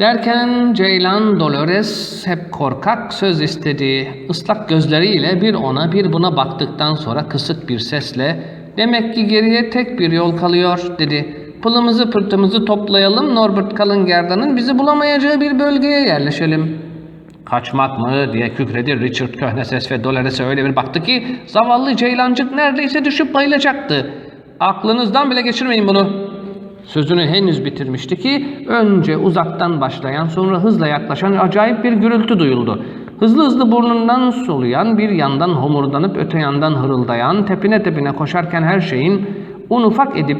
Derken Ceylan Dolores hep korkak söz istedi. Islak gözleriyle bir ona bir buna baktıktan sonra kısık bir sesle ''Demek ki geriye tek bir yol kalıyor'' dedi. ''Pılımızı pırtımızı toplayalım Norbert Kalıngerdan'ın bizi bulamayacağı bir bölgeye yerleşelim.'' Kaçmak mı diye kükredi Richard köhne ses ve Dolores'e öyle bir baktı ki zavallı ceylancık neredeyse düşüp bayılacaktı. Aklınızdan bile geçirmeyin bunu. Sözünü henüz bitirmişti ki önce uzaktan başlayan sonra hızla yaklaşan acayip bir gürültü duyuldu. Hızlı hızlı burnundan soluyan bir yandan homurdanıp öte yandan hırıldayan tepine tepine koşarken her şeyin un ufak edip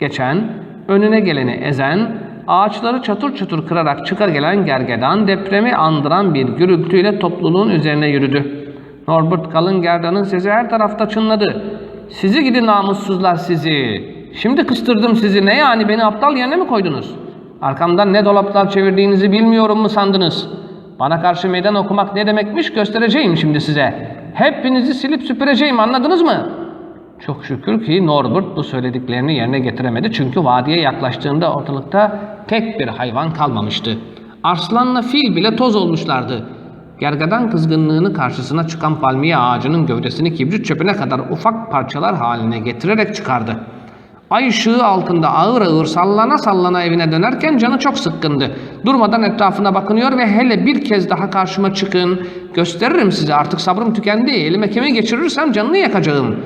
geçen, önüne geleni ezen, ağaçları çatır çatır kırarak çıkar gelen gergedan depremi andıran bir gürültüyle topluluğun üzerine yürüdü. Norbert Kalıngerdan'ın sesi her tarafta çınladı. Sizi gidi namussuzlar sizi. Şimdi kıstırdım sizi. Ne yani beni aptal yerine mi koydunuz? Arkamdan ne dolaplar çevirdiğinizi bilmiyorum mu sandınız? Bana karşı meydan okumak ne demekmiş göstereceğim şimdi size. Hepinizi silip süpüreceğim anladınız mı? Çok şükür ki Norbert bu söylediklerini yerine getiremedi çünkü vadiye yaklaştığında ortalıkta tek bir hayvan kalmamıştı. Arslanla fil bile toz olmuşlardı. Gergadan kızgınlığını karşısına çıkan palmiye ağacının gövdesini kibrit çöpüne kadar ufak parçalar haline getirerek çıkardı. Ay ışığı altında ağır ağır sallana sallana evine dönerken canı çok sıkkındı. Durmadan etrafına bakınıyor ve hele bir kez daha karşıma çıkın. Gösteririm size artık sabrım tükendi. Elime kimi geçirirsem canını yakacağım.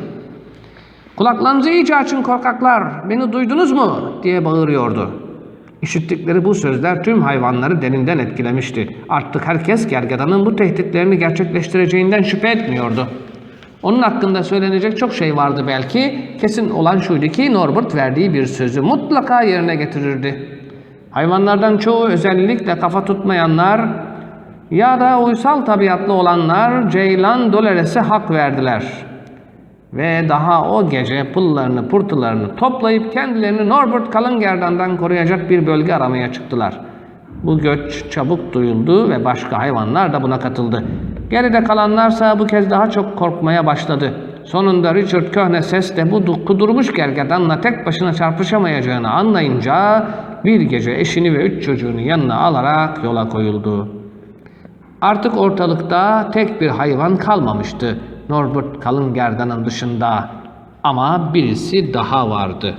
Kulaklarınızı iyice açın korkaklar. Beni duydunuz mu? diye bağırıyordu. İşittikleri bu sözler tüm hayvanları derinden etkilemişti. Artık herkes gergedanın bu tehditlerini gerçekleştireceğinden şüphe etmiyordu. Onun hakkında söylenecek çok şey vardı belki. Kesin olan şuydu ki Norbert verdiği bir sözü mutlaka yerine getirirdi. Hayvanlardan çoğu özellikle kafa tutmayanlar ya da uysal tabiatlı olanlar Ceylan Dolores'e hak verdiler. Ve daha o gece pullarını pırtılarını toplayıp kendilerini Norbert Kalıngerdan'dan koruyacak bir bölge aramaya çıktılar. Bu göç çabuk duyuldu ve başka hayvanlar da buna katıldı. Geride kalanlarsa bu kez daha çok korkmaya başladı. Sonunda Richard köhne ses de bu kudurmuş gergedanla tek başına çarpışamayacağını anlayınca bir gece eşini ve üç çocuğunu yanına alarak yola koyuldu. Artık ortalıkta tek bir hayvan kalmamıştı. Norbert Kalıngerdan'ın dışında. Ama birisi daha vardı.